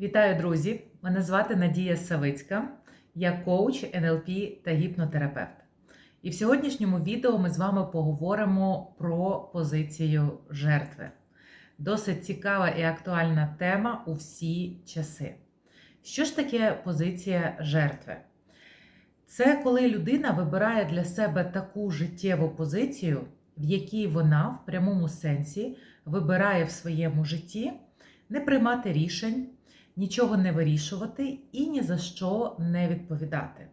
Вітаю, друзі! Мене звати Надія Савицька, я коуч НЛП та гіпнотерапевт. І в сьогоднішньому відео ми з вами поговоримо про позицію жертви. Досить цікава і актуальна тема у всі часи. Що ж таке позиція жертви? Це коли людина вибирає для себе таку життєву позицію, в якій вона в прямому сенсі вибирає в своєму житті не приймати рішень, нічого не вирішувати і ні за що не відповідати.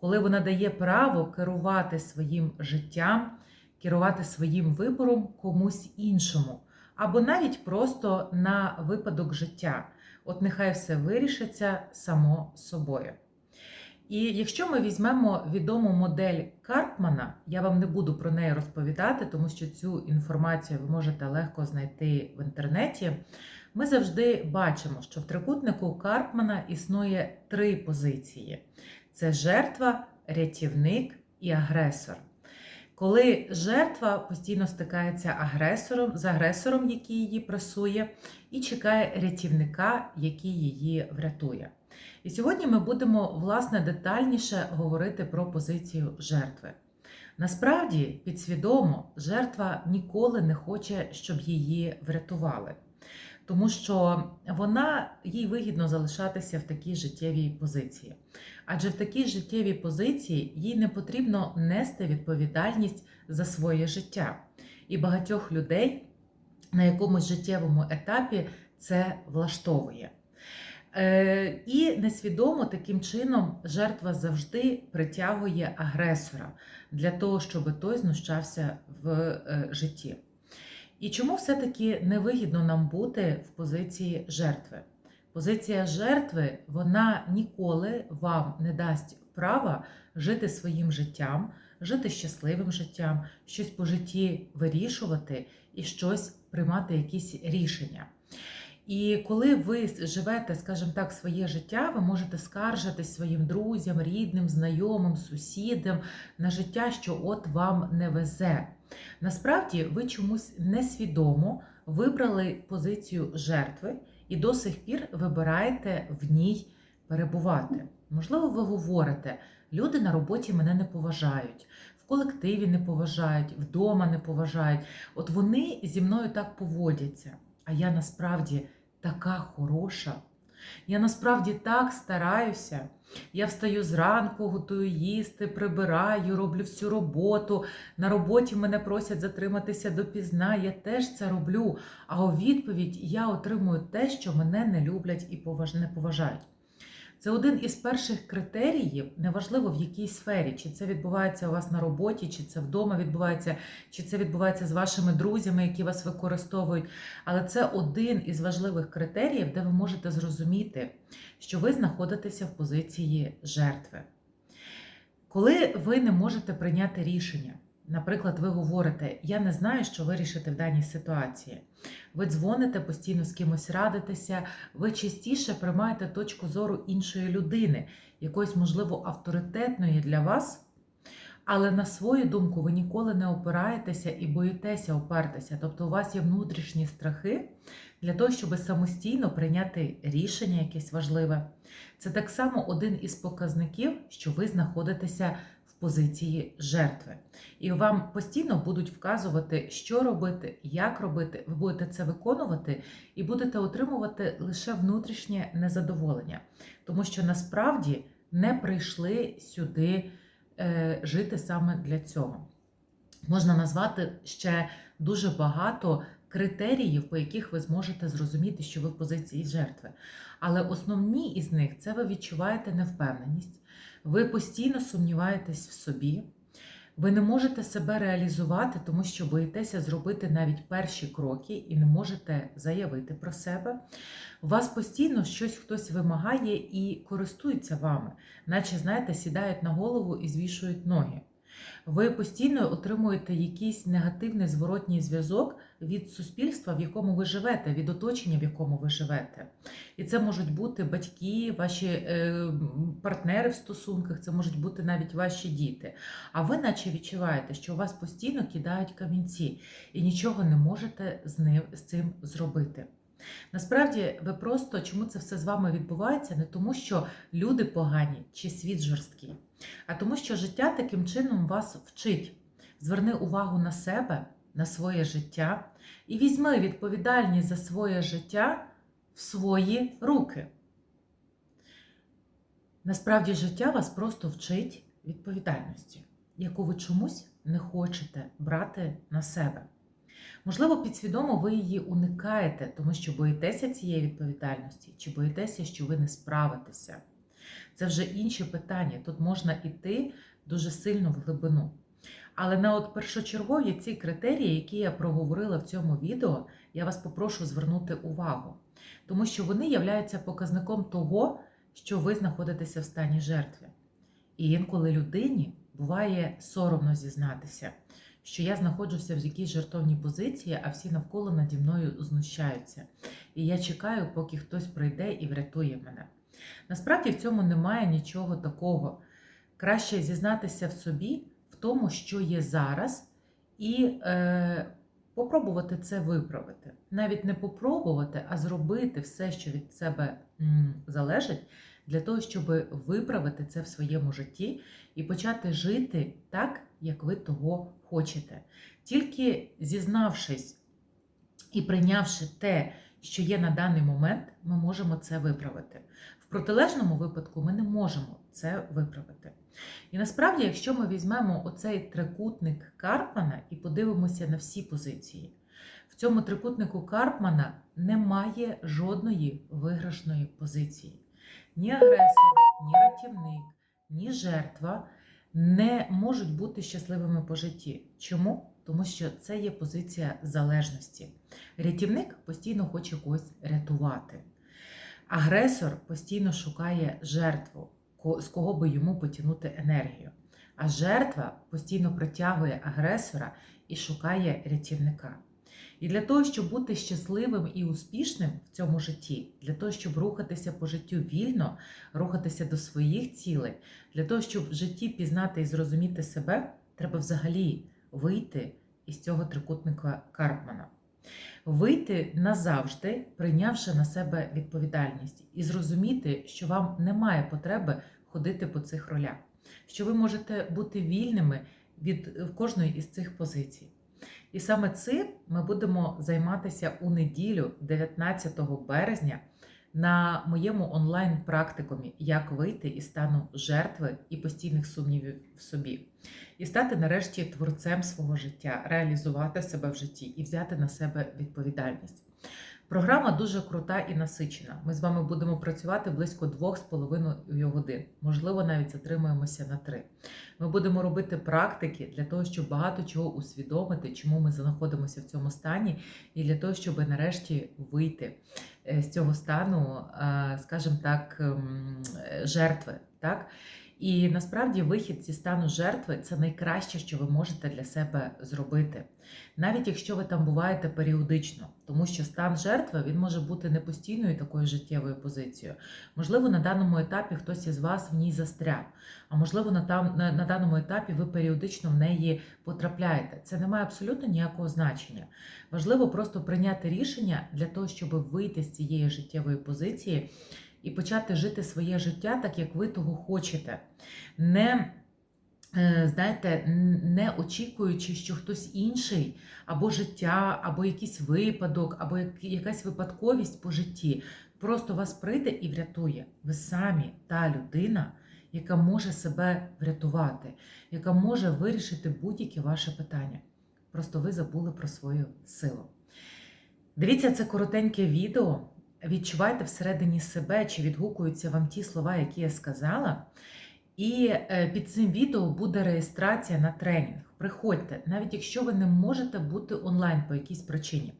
Коли вона дає право керувати своїм життям, керувати своїм вибором комусь іншому, або навіть просто на випадок життя. От нехай все вирішиться само собою. І якщо ми візьмемо відому модель Карпмана, я вам не буду про неї розповідати, тому що цю інформацію ви можете легко знайти в інтернеті. Ми завжди бачимо, що в трикутнику Карпмана існує три позиції: це жертва, рятівник і агресор. Коли жертва постійно стикається агресором з агресором, який її пресує, і чекає рятівника, який її врятує. І сьогодні ми будемо власне детальніше говорити про позицію жертви. Насправді, підсвідомо, жертва ніколи не хоче, щоб її врятували, тому що вона їй вигідно залишатися в такій життєвій позиції. Адже в такій життєвій позиції їй не потрібно нести відповідальність за своє життя. І багатьох людей на якомусь життєвому етапі це влаштовує. Е, І несвідомо таким чином жертва завжди притягує агресора для того, щоб той знущався в е, житті. І чому все-таки невигідно нам бути в позиції жертви? Позиція жертви вона ніколи вам не дасть права жити своїм життям, жити щасливим життям, щось по житті вирішувати і щось приймати якісь рішення. І коли ви живете, скажімо так, своє життя, ви можете скаржитись своїм друзям, рідним, знайомим, сусідам на життя, що от вам не везе. Насправді, ви чомусь несвідомо вибрали позицію жертви і до сих пір вибираєте в ній перебувати. Можливо, ви говорите, люди на роботі мене не поважають. В колективі не поважають, вдома не поважають. От вони зі мною так поводяться. А я насправді така хороша. Я насправді так стараюся. Я встаю зранку, готую їсти, прибираю, роблю всю роботу. На роботі мене просять затриматися допізна. Я теж це роблю. А у відповідь я отримую те, що мене не люблять і не поважають. Це один із перших критеріїв, неважливо в якій сфері, чи це відбувається у вас на роботі, чи це вдома відбувається, чи це відбувається з вашими друзями, які вас використовують. Але це один із важливих критеріїв, де ви можете зрозуміти, що ви знаходитеся в позиції жертви. Коли ви не можете прийняти рішення, Наприклад, ви говорите, я не знаю, що вирішити в даній ситуації. Ви дзвоните, постійно з кимось радитеся, ви частіше приймаєте точку зору іншої людини, якоїсь, можливо, авторитетної для вас, але на свою думку ви ніколи не опираєтеся і боїтеся опертися. Тобто у вас є внутрішні страхи для того, щоб самостійно прийняти рішення якесь важливе. Це так само один із показників, що ви знаходитеся позиції жертви. І вам постійно будуть вказувати, що робити, як робити. Ви будете це виконувати і будете отримувати лише внутрішнє незадоволення, тому що насправді не прийшли сюди е, жити саме для цього. Можна назвати ще дуже багато критеріїв, по яких ви зможете зрозуміти, що ви в позиції жертви. Але основні із них це ви відчуваєте невпевненість, ви постійно сумніваєтесь в собі, ви не можете себе реалізувати, тому що боїтеся зробити навіть перші кроки і не можете заявити про себе. У вас постійно щось хтось вимагає і користується вами, наче, знаєте, сідають на голову і звішують ноги. Ви постійно отримуєте якийсь негативний зворотній зв'язок від суспільства, в якому ви живете, від оточення, в якому ви живете. І це можуть бути батьки, ваші е, партнери в стосунках, це можуть бути навіть ваші діти. А ви, наче відчуваєте, що у вас постійно кидають камінці і нічого не можете з ним з цим зробити. Насправді, ви просто чому це все з вами відбувається? Не тому, що люди погані чи світ жорсткий, а тому, що життя таким чином вас вчить. Зверни увагу на себе, на своє життя і візьми відповідальність за своє життя в свої руки. Насправді, життя вас просто вчить відповідальності, яку ви чомусь не хочете брати на себе. Можливо, підсвідомо ви її уникаєте, тому що боїтеся цієї відповідальності, чи боїтеся, що ви не справитеся. Це вже інші питання. Тут можна йти дуже сильно в глибину. Але на от першочергові ці критерії, які я проговорила в цьому відео, я вас попрошу звернути увагу, тому що вони являються показником того, що ви знаходитеся в стані жертви. І інколи людині буває соромно зізнатися, що я знаходжуся в якійсь жертовній позиції, а всі навколо наді мною знущаються. І я чекаю, поки хтось прийде і врятує мене. Насправді в цьому немає нічого такого. Краще зізнатися в собі, в тому, що є зараз, і е, попробувати це виправити. Навіть не попробувати, а зробити все, що від себе м, залежить, для того, щоб виправити це в своєму житті і почати жити так, як ви того хочете. Тільки зізнавшись і прийнявши те, що є на даний момент, ми можемо це виправити. В протилежному випадку ми не можемо це виправити. І насправді, якщо ми візьмемо оцей трикутник Карпмана і подивимося на всі позиції, в цьому трикутнику Карпмана немає жодної виграшної позиції. Ні агресор, ні рятівник, ні жертва не можуть бути щасливими по житті. Чому? Тому що це є позиція залежності. Рятівник постійно хоче когось рятувати. Агресор постійно шукає жертву, з кого би йому потягнути енергію. А жертва постійно притягує агресора і шукає рятівника. І для того, щоб бути щасливим і успішним в цьому житті, для того, щоб рухатися по життю вільно, рухатися до своїх цілей, для того, щоб в житті пізнати і зрозуміти себе, треба взагалі вийти із цього трикутника Карпмана. Вийти назавжди, прийнявши на себе відповідальність, і зрозуміти, що вам немає потреби ходити по цих ролях, що ви можете бути вільними від кожної із цих позицій. І саме цим ми будемо займатися у неділю, 19 березня, на моєму онлайн-практикумі Як вийти із стану жертви і постійних сумнівів в собі, і стати нарешті творцем свого життя, реалізувати себе в житті і взяти на себе відповідальність. Програма дуже крута і насичена. Ми з вами будемо працювати близько 2,5 годин. Можливо, навіть затримуємося на 3. Ми будемо робити практики для того, щоб багато чого усвідомити, чому ми знаходимося в цьому стані, і для того, щоб нарешті вийти е, з цього стану, е, скажімо так, ем, е, жертви. Так? І насправді вихід зі стану жертви це найкраще, що ви можете для себе зробити, навіть якщо ви там буваєте періодично, тому що стан жертви він може бути не постійною такою життєвою позицією. Можливо, на даному етапі хтось із вас в ній застряг, а можливо, на, там, на, на даному етапі ви періодично в неї потрапляєте. Це не має абсолютно ніякого значення. Важливо просто прийняти рішення для того, щоб вийти з цієї життєвої позиції і почати жити своє життя так, як ви того хочете. Не е, Знаєте, не очікуючи, що хтось інший, або життя, або якийсь випадок, або якась випадковість по житті просто вас прийде і врятує. Ви самі та людина, яка може себе врятувати, яка може вирішити будь-яке ваше питання. Просто ви забули про свою силу. Дивіться це коротеньке відео. Відчувайте всередині себе, чи відгукуються вам ті слова, які я сказала. І е, під цим відео буде реєстрація на тренінг. Приходьте, навіть якщо ви не можете бути онлайн по якійсь причині,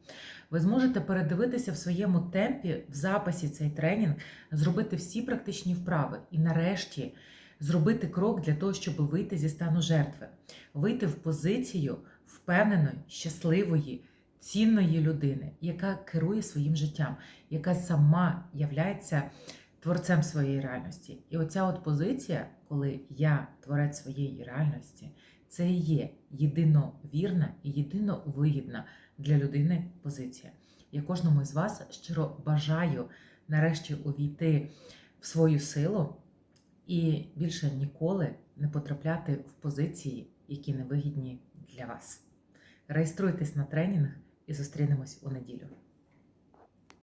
ви зможете передивитися в своєму темпі в записі цей тренінг, зробити всі практичні вправи і нарешті зробити крок для того, щоб вийти зі стану жертви, вийти в позицію впевненої, щасливої, цінної людини, яка керує своїм життям, яка сама являється творцем своєї реальності. І оця от позиція, коли я творець своєї реальності, це і є єдиновірна і єдиновигідна для людини позиція. Я кожному із вас щиро бажаю нарешті увійти в свою силу і більше ніколи не потрапляти в позиції, які невигідні для вас. Реєструйтесь на тренінг і зустрінемось у неділю.